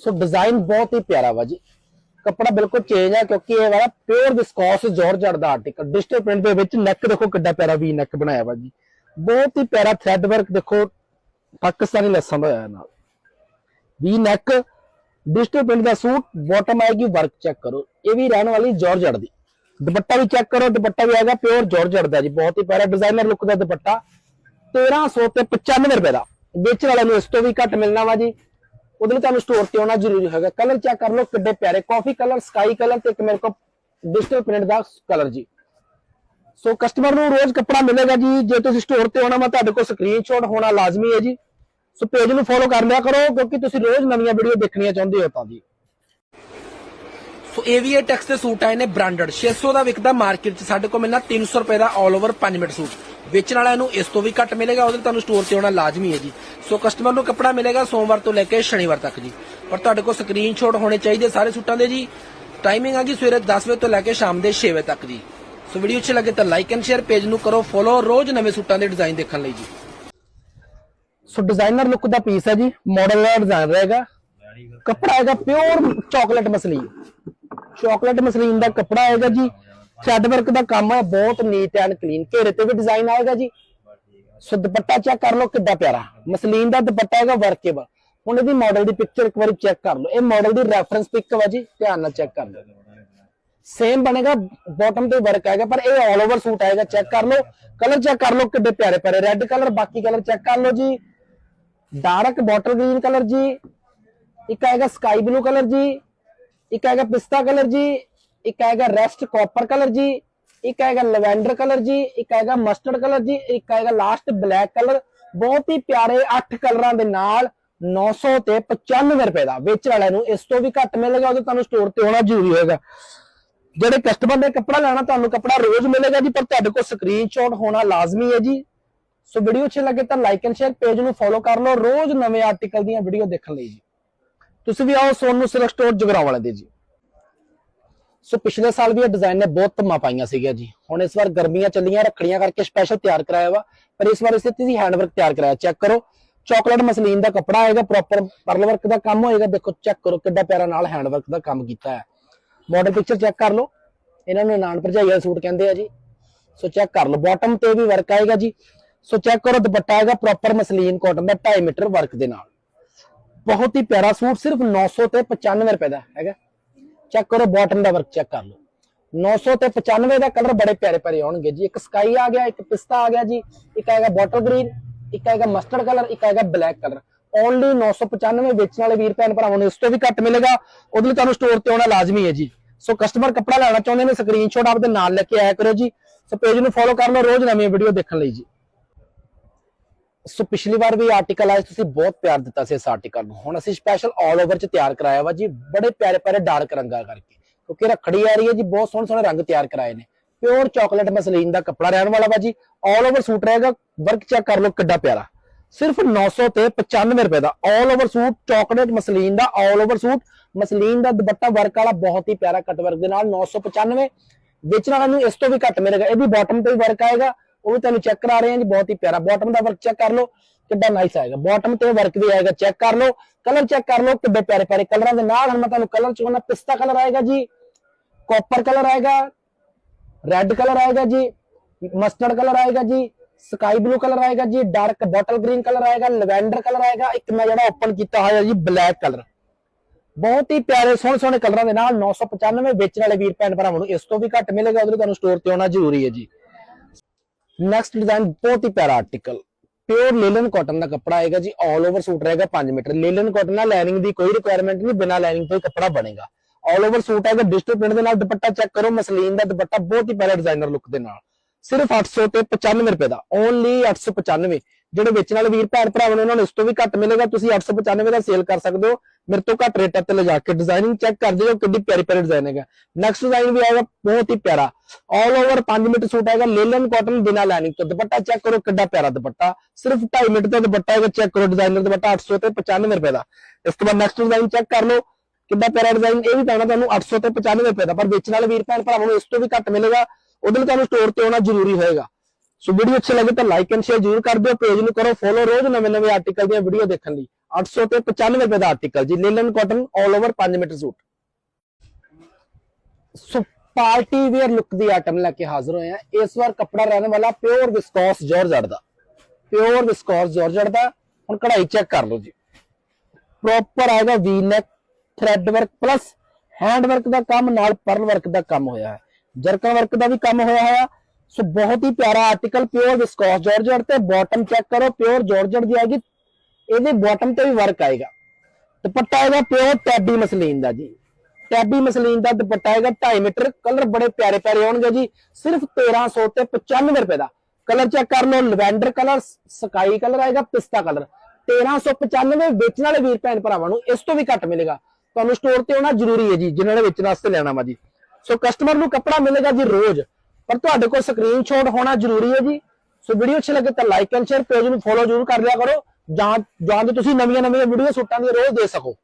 ਸੋ design ਬਹੁਤ ਹੀ ਪਿਆਰਾ ਵਾ ਜੀ। ਕੱਪੜਾ ਬਿਲਕੁਲ ਚੇਂਜ ਆ, ਕਿਉਂਕਿ ਇਹ ਵਾਲਾ ਪਿਓਰ ਵਿਸਕੋਸ ਜਾਰਜਟ ਦਾ ਆਰਟੀਕਲ ਡਿਜੀਟਲ ਪ੍ਰਿੰਟ ਦੇ ਵਿੱਚ ਨੈਕ ਦੇਖੋ ਕਿੱਡਾ ਪਿਆਰਾ ਵੀ ਨੈਕ ਬਣਾਇਆ ਵਾ ਜੀ। ਬਹੁਤ ਹੀ ਪਿਆਰਾ ਥ੍ਰੈਡ ਵਰਕ ਦੇਖੋ, ਪਾਕਿਸਤਾਨੀ ਲੈਸਾਂ ਦਾ ਹੋਇਆ ਨਾਲ। ਵੀ ਨੈਕ ਡਿਜੀਟਲ ਪ੍ਰਿੰਟ ਦਾ ਸੂਟ ਬਾਟਮ ਆਏਗੀ ਵਰਕ ਚੈੱਕ ਕਰੋ। ਇਹ ਵੀ ਰਹਿਣ ਵਾਲੀ ਜਾਰਜਟ ਦੀ। ਦੁਪੱਟਾ ਵੀ ਚੈੱਕ ਕਰੋ, ਦੁਪੱਟਾ ਵੀ ਆਏਗਾ ਪਿਓਰ ਜਾਰਜਟ ਦਾ ਜੀ। ਬਹੁਤ ਹੀ ਪਿਆਰਾ ਡਿਜ਼ਾਈਨਰ ਲੁੱਕ ਦਾ ਦੁਪੱਟਾ। 1300 ਤੇ 95 ਰੁਪਏ ਦਾ। ਵੇਚਣ ਵਾਲੇ ਨੂੰ ਇਸ ਤੋਂ ਵੀ ਘੱਟ ਮਿਲਣਾ ਵਾ ਜੀ। ਉਹਦੇ ਲਈ ਤੁਹਾਨੂੰ ਸਟੋਰ ਤੇ ਆਉਣਾ ਜ਼ਰੂਰੀ ਹੈਗਾ। ਕਲਰ ਚੈੱਕ ਕਰ ਲਓ ਕਿੱਡੇ ਪਿਆਰੇ। ਕਾਫੀ ਕਲਰ ਸਕਾਈ ਕਲਰ ਤੇ ਇੱਕ ਮੇਰੇ ਕੋਲ ਡਿਜੀਟਲ ਪ੍ਰਿੰਟ ਦਾ ਕਲਰ ਜੀ। ਸੋ ਕਸਟਮਰ ਨੂੰ ਰੋਜ਼ ਕੱਪੜਾ ਮਿਲੇਗਾ ਜੀ। ਜੇ ਤੁਸੀਂ ਸਟੋਰ ਤੇ ਆਉਣਾ ਵਾ, ਤੁਹਾਡੇ ਕੋਲ ਸਕਰੀਨਸ਼ਾਟ ਹੋਣਾ ਲਾਜ਼ਮੀ ਹੈ ਜੀ। ਸੋ ਪੇਜ ਨੂੰ ਫੋਲੋ ਕਰ ਲਿਆ ਕਰੋ, ਕਿਉਂਕਿ ਤੁਸੀਂ ਰੋਜ਼ ਨਵੀਆਂ ਵੀਡੀਓ ਦੇਖਣੀਆਂ ਚਾਹੁੰਦੇ ਹੋ ਤਾਂ ਜੀ। ਸੋ ਏਵੀਏ ਟੈਕਸ ਦੇ ਸੂਟ ਆਏ ਨੇ ਬ੍ਰਾਂਡਡ 600 ਦਾ ਵਿਕਦਾ ਮਾਰਕੀਟ 'ਚ ਸਾਡੇ ਕੋਲ ਮਿਲਣਾ 300 ਰੁਪਏ ਦਾ 올 ਓਵਰ 5 ਮਿੰਟ ਸੂਟ। ਵੇਚਣ ਵਾਲਿਆਂ ਨੂੰ ਇਸ ਤੋਂ ਵੀ ਘੱਟ ਮਿਲੇਗਾ ਉਹਦੇ ਤੁਹਾਨੂੰ ਸਟੋਰ ਤੇ ਆਉਣਾ ਲਾਜ਼ਮੀ ਹੈ ਜੀ। ਸੋ ਕਸਟਮਰ ਨੂੰ ਕੱਪੜਾ ਮਿਲੇਗਾ ਸੋਮਵਾਰ ਤੋਂ ਲੈ ਕੇ ਸ਼ਨੀਵਾਰ ਤੱਕ ਜੀ। ਪਰ ਤੁਹਾਡੇ ਕੋਲ ਸਕਰੀਨਸ਼ਾਟ ਹੋਣੇ ਚਾਹੀਦੇ ਸਾਰੇ ਸੂਟਾਂ ਦੇ ਜੀ। ਟਾਈਮਿੰਗ ਆ ਜੀ ਸਵੇਰੇ 10 ਵਜੇ ਤੋਂ ਲੈ ਕੇ ਸ਼ਾਮ ਦੇ 6 ਵਜੇ ਤੱਕ ਜੀ। ਸੋ ਵੀਡੀਓ ਅੱਛੀ ਲੱਗੇ ਤਾਂ ਲਾਈਕ ਐਂਡ ਸ਼ੇਅਰ ਪੇਜ ਨੂੰ ਕਰੋ ਫੋਲੋ ਰੋਜ਼ ਨਵੇਂ ਸੂਟਾਂ ਦੇ ਡਿਜ਼ਾਈਨ ਦੇਖਣ ਲਈ ਜੀ। ਸੋ ਡਿਜ਼ਾਈਨਰ ਲੁੱਕ ਦਾ ਪੀਸ ਹੈ ਜੀ ਮਾਡਲ ਦਾ ਡਿਜ਼ਾਈਨ ਰਹੇਗਾ। ਕੱਪੜਾ ਹੈਗਾ pure chocolate muslin chocolate muslin ਦਾ ਕੱਪੜਾ ਆਏਗਾ ਜੀ। ਥ੍ਰੈਡ ਵਰਕ ਦਾ ਕੰਮ ਹੈ ਬਹੁਤ ਨੀਟ ਐਂਡ ਕਲੀਨ ਘੇਰੇ ਤੇ ਵੀ ਡਿਜ਼ਾਈਨ ਆਏਗਾ ਜੀ। ਸੋ ਦੁਪੱਟਾ ਚੈੱਕ ਕਰ ਲਓ ਕਿੱਡਾ ਪਿਆਰਾ। ਮਸਲੀਨ ਦਾ ਦੁਪੱਟਾ ਹੈਗਾ ਵਰਕੇਬਲ ਹੁਣ ਇਹਦੀ ਮਾਡਲ ਦੀ ਪਿਕਚਰ ਇੱਕ ਵਾਰੀ ਚੈੱਕ ਕਰ ਲਓ। ਇਹ ਮਾਡਲ ਦੀ ਰੈਫਰੈਂਸ ਪਿਕ ਵਾ ਜੀ, ਧਿਆਨ ਨਾਲ ਚੈੱਕ ਕਰ ਲਓ। ਸੇਮ ਬਣੇਗਾ ਬਾਟਮ ਤੇ ਵਰਕ ਆਏਗਾ, ਪਰ ਇਹ ਆਲ ਓਵਰ ਸੂਟ ਆਏਗਾ। ਚੈੱਕ ਕਰ ਲਓ। ਕਲਰ ਚੈੱਕ ਕਰ ਲਓ ਕਿੱਡੇ ਪਿਆਰੇ ਪਿਆਰੇ ਰੈੱਡ ਕਲਰ ਬਾਕੀ ਕਲਰ ਚੈੱਕ ਕਰ ਲਓ ਜੀ। ਡਾਰਕ ਬੋਟਲ ਗ੍ਰੀਨ ਕਲਰ ਜੀ। ਇੱਕ ਆਏਗਾ ਸਕਾਈ ਬਲੂ ਕਲਰ ਜੀ। ਇੱਕ ਹੈਗਾ ਪਿਸਤਾ ਕਲਰ ਜੀ, ਇੱਕ ਆਏਗਾ ਰੈਸਟ ਕਾਪਰ ਕਲਰ ਜੀ, ਇੱਕ ਆਏਗਾ ਲਵੈਂਡਰ ਕਲਰ ਜੀ, ਇੱਕ ਆਏਗਾ ਮਸਟਰਡ ਕਲਰ ਜੀ, ਇੱਕ ਆਏਗਾ ਲਾਸਟ ਬਲੈਕ ਕਲਰ। ਬਹੁਤ ਹੀ ਪਿਆਰੇ 8 ਕਲਰਾਂ ਦੇ ਨਾਲ 900 ਤੇ 95 ਰੁਪਏ ਦਾ ਵੇਚਣ ਵਾਲਿਆਂ ਨੂੰ ਇਸ ਤੋਂ ਵੀ ਘੱਟ ਮਿਲੇਗਾ ਉਹਦੇ ਤੁਹਾਨੂੰ ਸਟੋਰ ਤੇ ਹੋਣਾ ਜ਼ਰੂਰੀ ਹੋਏਗਾ। ਜਿਹੜੇ ਕਸਟਮਰ ਨੇ ਕੱਪੜਾ ਲੈਣਾ, ਤੁਹਾਨੂੰ ਕੱਪੜਾ ਰੋਜ਼ ਮਿਲੇਗਾ ਜੀ, ਪਰ ਤੁਹਾਡੇ ਕੋਲ ਸਕਰੀਨਸ਼ਾਟ ਹੋਣਾ ਲਾਜ਼ਮੀ ਹੈ ਜੀ। ਸੋ ਵੀਡੀਓ ਅੱਛੀ ਲੱਗੇ ਤਾਂ ਲਾਈਕ ਐਂਡ ਸ਼ੇਅਰ ਪੇਜ ਨੂੰ ਫੋਲੋ ਕਰ ਲਓ। ਰੋਜ਼ ਨਵੇਂ ਆਰਟੀਕਲ ਦੀਆਂ ਵੀਡੀਓ ਦੇਖਣ ਲਈ ਜੀ। ਤੁਸੀਂ ਵੀ ਆਓ, ਸੋਨੂ ਸਿਲਕ ਸਟੋਰ ਜਗਰਾਉਂ ਵਾਲੇ ਦੇ ਜੀ। ਸੋ ਪਿਛਲੇ ਸਾਲ ਵੀ ਇਹ ਡਿਜ਼ਾਈਨ ਨੇ ਬਹੁਤ ਧੰਮਾ ਪਾਈਆਂ ਸੀਗੀਆਂ ਜੀ। ਹੁਣ ਇਸ ਵਾਰ ਗਰਮੀਆਂ ਚੱਲੀਆਂ, ਰੱਖੜੀਆਂ ਕਰਕੇ ਸਪੈਸ਼ਲ ਤਿਆਰ ਕਰਾਇਆ ਵਾ। ਪਰ ਇਸ ਵਾਰ ਇਸੇ ਤੇ ਹੈਂਡਵਰਕ ਤਿਆਰ ਕਰਾਇਆ। ਚੈੱਕ ਕਰੋ ਚਾਕਲੇਟ ਮਸਲੀਨ ਦਾ ਕੱਪੜਾ ਆਏਗਾ ਪ੍ਰੋਪਰ ਪਰਲ ਵਰਕ ਦਾ ਕੰਮ ਹੋਏਗਾ। ਦੇਖੋ ਚੈੱਕ ਕਰੋ ਕਿੱਡਾ ਪਿਆਰਾ ਨਾਲ ਹੈਂਡਵਰਕ ਦਾ ਕੰਮ ਕੀਤਾ ਹੈ। ਮਾਡਲ ਪਿਕਚਰ ਚੈੱਕ ਕਰ ਲਓ। ਇਹਨਾਂ ਨੂੰ ਨਾਨ ਭਰਜਾਈ ਸੂਟ ਕਹਿੰਦੇ ਆ ਜੀ। ਸੋ ਚੈੱਕ ਕਰ ਲਓ। ਬਾਟਮ ਤੇ ਵੀ ਵਰਕ ਆਏਗਾ ਜੀ। ਸੋ ਚੈੱਕ ਕਰੋ, ਦੁਪੱਟਾ ਆਏਗਾ ਪ੍ਰੋਪਰ ਮਸਲੀਨ ਕਾਟਨ ਦਾ 2.5 ਮੀਟਰ ਵਰਕ ਦੇ ਨਾਲ। ਬਹੁਤ ਹੀ ਪਿਆਰਾ ਸੂਟ ਸਿਰਫ 900 ਤੇ 95 ਰੁਪਏ ਦਾ ਹੈਗਾ। ਚੈੱਕ ਕਰੋ ਬਾਟਮ ਦਾ ਵਰਕ ਚੈੱਕ ਕਰ ਲਓ। 900 ਤੇ 95 ਦਾ ਕਲਰ ਬੜੇ ਪਿਆਰੇ ਪਿਆਰੇ ਆਉਣਗੇ ਜੀ। ਇੱਕ ਸਕਾਈ ਆ ਗਿਆ, ਇੱਕ ਪਿਸਤਾ ਆ ਗਿਆ ਜੀ। ਇੱਕ ਆਏਗਾ ਬੋਟਲ ਗ੍ਰੀਨ ਇੱਕ ਆਏਗਾ ਮਸਟਰਡ ਕਲਰ ਇੱਕ ਆਏਗਾ ਬਲੈਕ ਕਲਰ ਓਨਲੀ 995 ਵੇਚਣ ਵਾਲੇ ਵੀਰ ਭੈਣ ਭਰਾਵਾਂ ਨੂੰ ਇਸ ਤੋਂ ਵੀ ਘੱਟ ਮਿਲੇਗਾ। ਉਹਦੇ ਲਈ ਤੁਹਾਨੂੰ ਸਟੋਰ ਤੇ ਆਉਣਾ ਲਾਜ਼ਮੀ ਹੈ ਜੀ। ਸੋ ਕਸਟਮਰ ਕੱਪੜਾ ਲੈਣਾ ਚਾਹੁੰਦੇ ਨੇ ਸਕਰੀਨਸ਼ਾਟ ਆਪਦੇ ਨਾਲ ਲੈ ਕੇ ਆਇਆ ਕਰੋ ਜੀ। ਸੋ ਪੇਜ ਨੂੰ ਫੋਲੋ ਕਰ ਲਓ, ਰੋਜ਼ ਨਵੀਂ ਵੀਡੀਓ ਦੇਖਣ ਲਈ ਜੀ। ਸੋ ਪਿਛਲੀ ਵਾਰ ਵੀ ਆਰਟੀਕਲ ਆਇਆ ਤੁਸੀਂ ਬਹੁਤ ਪਿਆਰ ਦਿੱਤਾ ਸੀ ਇਸ ਆਰਟੀਕਲ ਨੂੰ। ਹੁਣ ਅਸੀਂ ਸਪੈਸ਼ਲ ਆਲ ਓਵਰ ਚ ਤਿਆਰ ਕਰਾਇਆ ਵਾ ਜੀ, ਬੜੇ ਪਿਆਰੇ ਪਿਆਰੇ ਡਾਰਕ ਰੰਗਾਂ ਕਰਕੇ। ਕਿਉਂਕਿ ਰੱਖੜੀ ਆ ਰਹੀ ਹੈ ਜੀ, ਬਹੁਤ ਸੋਹਣੇ ਸੋਹਣੇ ਰੰਗ ਤਿਆਰ ਕਰਾਏ ਨੇ। ਪਿਓਰ ਚਾਕਲੇਟ ਮਸਲੀਨ ਦਾ ਕੱਪੜਾ ਰਹਿਣ ਵਾਲਾ ਵਾ ਜੀ। ਆਲ ਓਵਰ ਸੂਟ ਰਹੇਗਾ ਵਰਕ ਚੈੱਕ ਕਰ ਲਓ ਕਿੱਡਾ ਪਿਆਰਾ। ਸਿਰਫ 900 ਤੇ 95 ਰੁਪਏ ਦਾ all over suit chocolate muslin ਦਾ ਆਲ ਓਵਰ ਸੂਟ ਮਸਲੀਨ ਦਾ ਦੁਪੱਟਾ ਵਰਕ ਵਾਲਾ ਬਹੁਤ ਹੀ ਪਿਆਰਾ ਕੱਟ ਵਰਕ ਦੇ ਨਾਲ 995 ਵੇਚਣ ਵਾਲਿਆਂ ਨੂੰ ਇਸ ਤੋਂ ਵੀ ਘੱਟ ਮਿਲੇਗਾ ਇਹ ਵੀ ਬਾਟਮ ਤੇ ਵੀ ਵਰਕ ਆਏਗਾ। ਉਹ ਵੀ ਤੁਹਾਨੂੰ ਚੈੱਕ ਕਰਾ ਰਹੇ ਹਾਂ ਜੀ, ਬਹੁਤ ਹੀ ਪਿਆਰਾ ਬਾਟਮ ਦਾ ਵਰਕ ਚੈੱਕ ਕਰ ਲਓ, ਕਿੱਡਾ ਨਾਈਸ ਆਏਗਾ। ਬਾਟਮ ਤੇ ਵਰਕ ਵੀ ਆਏਗਾ ਚੈੱਕ ਕਰ ਲਓ ਕਲਰ ਚੈੱਕ ਕਰ ਲਓ, ਕਿੱਡੇ ਪਿਆਰੇ ਪਿਆਰੇ ਕਲਰਾਂ ਦੇ ਨਾਲ। ਹੁਣ ਮੈਂ ਤੁਹਾਨੂੰ ਕਲਰ ਚੋਣਾ ਪਿਸਤਾ ਕਲਰ ਆਏਗਾ ਜੀ ਕਾਪਰ ਕਲਰ ਆਏਗਾ ਰੈੱਡ ਕਲਰ ਆਏਗਾ ਜੀ ਮਸਟਰਡ ਕਲਰ ਆਏਗਾ ਜੀ ਸਕਾਈ ਬਲੂ ਕਲਰ ਆਏਗਾ ਜੀ ਡਾਰਕ ਬੋਟਲ ਗ੍ਰੀਨ ਕਲਰ ਆਏਗਾ ਲਵੈਂਡਰ ਕਲਰ ਆਏਗਾ। ਇੱਕ ਮੈਂ ਜਿਹੜਾ ਓਪਨ ਕੀਤਾ ਹੋਇਆ ਜੀ ਬਲੈਕ ਕਲਰ ਬਹੁਤ ਹੀ ਪਿਆਰੇ, ਸੋਹਣੇ ਸੋਹਣੇ ਕਲਰਾਂ ਦੇ ਨਾਲ 995 ਵੇਚਣ ਵਾਲੇ ਵੀਰ ਭੈਣ ਭਰਾਵਾਂ ਨੂੰ ਇਸ ਤੋਂ ਵੀ ਘੱਟ ਮਿਲੇਗਾ, ਉਹਦੇ ਤੁਹਾਨੂੰ ਸਟੋਰ ਤੇ ਆਉਣਾ ਜ਼ਰੂਰੀ ਹੈ ਜੀ। ਨੈਕਸਟ ਡਿਜ਼ਾਈਨ ਬਹੁਤ ਹੀ ਪਿਆਰਾ ਆਰਟੀਕਲ ਪਿਓਰ ਲੇਲਨ ਕਾਟਨ ਦਾ ਕੱਪੜਾ ਆਏਗਾ ਜੀ ਆਲ ਓਵਰ ਸੂਟ ਰਹੇਗਾ 5 ਮੀਟਰ। ਲੇਲਨ ਕਾਟਨ ਨਾਲ ਲਾਈਨਿੰਗ ਦੀ ਕੋਈ ਰਿਕੁਆਇਰਮੈਂਟ ਨਹੀਂ, ਬਿਨਾ ਲਾਈਨਿੰਗ ਤੋਂ ਹੀ ਕੱਪੜਾ ਬਣੇਗਾ। ਆਲ ਓਵਰ ਸੂਟ ਆਏਗਾ ਡਿਜੀਟਲ ਪ੍ਰਿੰਟ ਦੇ ਨਾਲ ਦੁਪੱਟਾ ਚੈੱਕ ਕਰੋ, ਮਸਲੀਨ ਦਾ ਦੁਪੱਟਾ ਬਹੁਤ ਹੀ ਪਿਆਰਾ ਡਿਜ਼ਾਈਨਰ ਲੁੱਕ ਦੇ ਨਾਲ। ਸਿਰਫ 800 ਤੇ 95 ਰੁਪਏ ਦਾ ਓਨਲੀ 895 ਜਿਹੜੇ ਵੇਚਣ ਵਾਲੇ ਵੀਰ ਭੈਣ ਭਰਾਵਾਂ ਨੂੰ ਉਹਨਾਂ ਨੂੰ ਇਸ ਤੋਂ ਵੀ ਘੱਟ ਮਿਲੇਗਾ, ਤੁਸੀਂ 895 ਦਾ ਸੇਲ ਕਰ ਸਕਦੇ ਹੋ। ਮੇਰੇ ਤੋਂ ਘੱਟ ਰੇਟਾਂ ਤੇ ਲਿਜਾ ਕੇ ਡਿਜ਼ਾਈਨਿੰਗ ਚੈੱਕ ਕਰ ਜਿਓ ਕਿੰਨੀ ਪਿਆਰੀ ਪਿਆਰੀ ਡਿਜ਼ਾਈਨ ਹੈਗਾ। ਨੈਕਸਟ ਡਿਜ਼ਾਈਨ ਵੀ ਆਏਗਾ, ਬਹੁਤ ਹੀ ਪਿਆਰਾ। ਆਲ ਓਵਰ 5 ਮੀਟਰ ਸੂਟ ਆਏਗਾ ਲੇਲਨ ਕਾਟਨ ਬਿਨਾ ਲਾਈਨਿੰਗ ਤੋਂ। ਦੁਪੱਟਾ ਚੈੱਕ ਕਰੋ ਕਿੱਡਾ ਪਿਆਰਾ ਦੁਪੱਟਾ। ਸਿਰਫ 2.5 ਮੀਟਰ ਦਾ ਦੁਪੱਟਾ ਹੈਗਾ ਚੈੱਕ ਕਰੋ ਡਿਜ਼ਾਈਨਰ ਦੁਪੱਟਾ 800 ਤੇ 95 ਰੁਪਏ ਦਾ। ਇਸ ਤੋਂ ਬਾਅਦ ਨੈਕਸਟ ਡਿਜ਼ਾਈਨ ਚੈੱਕ ਕਰ ਲਓ, ਕਿੱਡਾ ਪਿਆਰਾ ਡਿਜ਼ਾਈਨ ਇਹ ਵੀ ਪੈਣਾ ਤੁਹਾਨੂੰ 800 ਤੇ 95 ਰੁਪਏ ਦਾ। ਪਰ ਵੇਚਣ ਵਾਲੇ ਵੀਰ ਭੈਣ ਭਰਾਵਾਂ ਨੂੰ ਇਸ ਤੋਂ ਵੀ ਘੱਟ ਮਿਲੇਗਾ, ਉਹਦੇ ਲਈ ਤੁਹਾਨੂੰ ਸਟੋਰ ਤੇ ਆਉਣਾ ਜ਼ਰੂਰੀ ਹੋਏਗਾ। ਸੋ ਵੀਡੀਓ ਅੱਛੀ ਲੱਗੇ ਤਾਂ ਲਾਈਕ ਐਂਡ ਸ਼ੇਅਰ ਜ਼ਰੂਰ ਕਰ ਦਿਓ ਪੇਜ ਨੂੰ ਕਰੋ ਫੋਲੋ ਰੋਜ਼ ਨਵੇਂ ਨਵੇਂ ਆਰਟੀਕਲ ਦੀਆਂ ਵੀਡੀਓ ਦੇਖਣ ਲਈ। 800 ਤੇ 95 ਰੁਪਏ ਦਾ ਆਰਟੀਕਲ ਜੀ linen cotton 올 over 5 metre suit. So party wear look ਦੀ ਆਈਟਮ ਲੈ ਕੇ ਹਾਜ਼ਰ ਹੋਏ ਆ। ਇਸ ਵਾਰ ਕੱਪੜਾ ਰਹਿਣ ਵਾਲਾ ਪਿਓਰ ਵਿਸਕੋਸ ਜਾਰਜਟ ਦਾ। ਪਿਓਰ ਵਿਸਕੋਸ ਜਾਰਜਟ ਦਾ। ਹੁਣ ਕਢਾਈ ਚੈੱਕ ਕਰ ਲਓ ਜੀ। ਪ੍ਰੋਪਰ ਆਏਗਾ V neck thread work plus hand work ਦਾ ਕੰਮ, ਨਾਲ ਪਰਲ ਵਰਕ ਦਾ ਕੰਮ ਹੋਇਆ ਹੈ। ਜਰਕਨ ਵਰਕ ਦਾ ਵੀ ਕੰਮ ਹੋਇਆ ਹੋਇਆ। ਸੋ ਬਹੁਤ ਹੀ ਪਿਆਰਾ ਆਰਟੀਕਲ ਪਿਓਰ ਵਿਸਕੋਸ ਜਾਰਜਟ ਤੇ ਬਾਟਮ ਚੈੱਕ ਕਰੋ ਪਿਓਰ ਜਾਰਜਟ ਦੀ ਆਏਗੀ, ਇਹਦੇ ਬਾਟਮ ਤੇ ਵੀ ਵਰਕ ਆਏਗਾ। ਦੁਪੱਟਾ ਆਏਗਾ ਪਿਓਰ ਟੈਬੀ ਮਸਲੀਨ ਦਾ ਜੀ। ਟੈਬੀ ਮਸਲੀਨ ਦਾ ਦੁਪੱਟਾ ਆਏਗਾ 2.5 ਮੀਟਰ ਕਲਰ ਬੜੇ ਪਿਆਰੇ ਪਿਆਰੇ ਆਉਣਗੇ ਜੀ। ਸਿਰਫ 1300 ਤੇ 95 ਰੁਪਏ ਦਾ। ਕਲਰ ਚੈੱਕ ਕਰ ਲਓ ਲਵੈਂਡਰ ਕਲਰ ਸਕਾਈ ਕਲਰ ਆਏਗਾ, ਪਿਸਤਾ ਕਲਰ 1395 ਵੇਚਣ ਵਾਲੇ ਵੀਰ ਭੈਣ ਭਰਾਵਾਂ ਨੂੰ ਇਸ ਤੋਂ ਵੀ ਘੱਟ ਮਿਲੇਗਾ। ਤੁਹਾਨੂੰ ਸਟੋਰ ਤੇ ਆਉਣਾ ਜ਼ਰੂਰੀ ਹੈ ਜੀ, ਜਿਨ੍ਹਾਂ ਨੇ ਵੇਚਣ ਵਾਸਤੇ ਲੈਣਾ ਵਾ ਜੀ। ਸੋ ਕਸਟਮਰ ਨੂੰ ਕੱਪੜਾ ਮਿਲੇਗਾ ਜੀ ਰੋਜ਼। ਪਰ ਤੁਹਾਡੇ ਕੋਲ ਸਕਰੀਨਸ਼ਾਟ ਹੋਣਾ ਜ਼ਰੂਰੀ ਹੈ ਜੀ। ਸੋ ਵੀਡੀਓ ਅੱਛੀ ਲੱਗੇ ਤਾਂ ਲਾਈਕ ਐਂਡ ਸ਼ੇਅਰ ਪੇਜ ਨੂੰ ਫੋਲੋ ਜ਼ਰੂਰ ਕਰ ਲਿਆ ਕਰੋ। ਜਾਂ ਜਾਂ ਤੁਸੀਂ ਨਵੀਆਂ ਨਵੀਆਂ ਵੀਡੀਓ ਸੁੱਟਾਂ ਦੀਆਂ ਰੋਜ਼ ਦੇ ਸਕੋ।